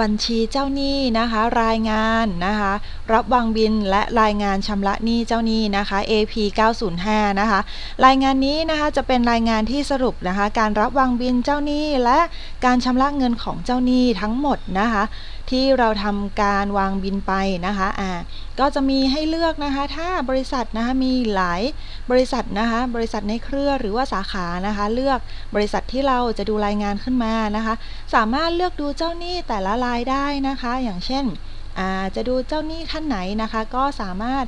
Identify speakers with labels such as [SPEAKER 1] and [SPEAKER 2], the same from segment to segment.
[SPEAKER 1] บัญชีเจ้าหนี้นะคะ รายงานนะคะ รับวางบินและรายงานชำระหนี้เจ้าหนี้นะคะ AP 905นะคะ รายงานนี้นะคะจะเป็นรายงานที่สรุปนะคะ การรับวางบินเจ้าหนี้และการชำระเงินของเจ้าหนี้ทั้งหมดนะคะ ที่เราทำการวางบินไปนะคะอ่าก็จะมีให้เลือกนะคะ ถ้าบริษัทนะคะมีหลายบริษัทนะคะ บริษัทในเครือหรือว่าสาขานะคะ เลือกบริษัทที่เราจะดูรายงานขึ้นมานะคะ สามารถเลือกดูเจ้าหนี้แต่ละลายได้นะคะ อย่างเช่นอาจะดูเจ้าหนี้ท่านไหนนะคะ ก็สามารถ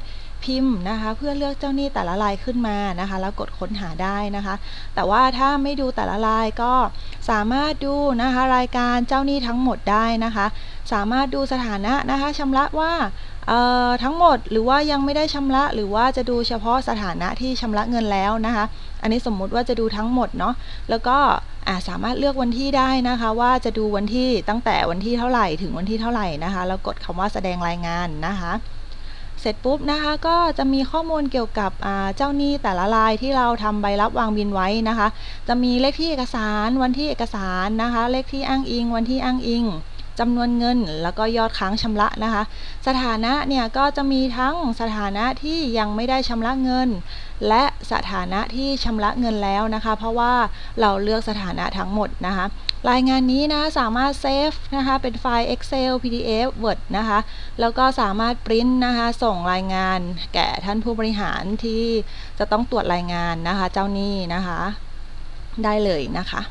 [SPEAKER 1] พิมพ์นะคะ เพื่อเลือกเจ้าหนี้แต่ละรายขึ้นมานะคะ แล้วกดค้นหาได้นะคะ แต่ว่าถ้าไม่ดูแต่ละรายก็สามารถดูนะคะรายการเจ้าหนี้ทั้งหมดได้นะคะ สามารถดูสถานะนะคะชำระว่าทั้งหมดหรือว่ายังไม่ได้ชำระหรือว่าจะดูเฉพาะสถานะที่ชำระเงินแล้วนะคะ อันนี้สมมุติว่าจะดูทั้งหมดเนาะแล้วก็สามารถเลือกวันที่ได้นะคะ ว่าจะดูวันที่ตั้งแต่วันที่เท่าไหร่ถึงวันที่เท่าไหร่นะคะ แล้วกดคำว่าแสดงรายงานนะคะ เสร็จปุ๊บนะคะก็จะมีข้อมูลเกี่ยวกับเจ้าหนี้แต่ละรายที่เราทำใบรับวางบินไว้นะคะ จะมีเลขที่เอกสารวันที่เอกสารนะคะ เลขที่อ้างอิง วันที่อ้างอิงจำนวนเงินแล้วก็ยอดค้างชำระนะคะ สถานะเนี่ยก็จะมีทั้งสถานะที่ยังไม่ได้ชำระเงิน และสถานะที่ชำระเงินแล้วนะคะ เพราะว่าเราเลือกสถานะทั้งหมดนะคะ รายงานนี้นะสามารถเซฟนะคะเป็นไฟล์ Excel PDF Word นะคะแล้วก็สามารถปริ้นนะคะส่งรายงานแก่ท่านผู้บริหารที่จะต้องตรวจรายงานนะคะเจ้าหนี้นะคะ ได้เลยนะคะ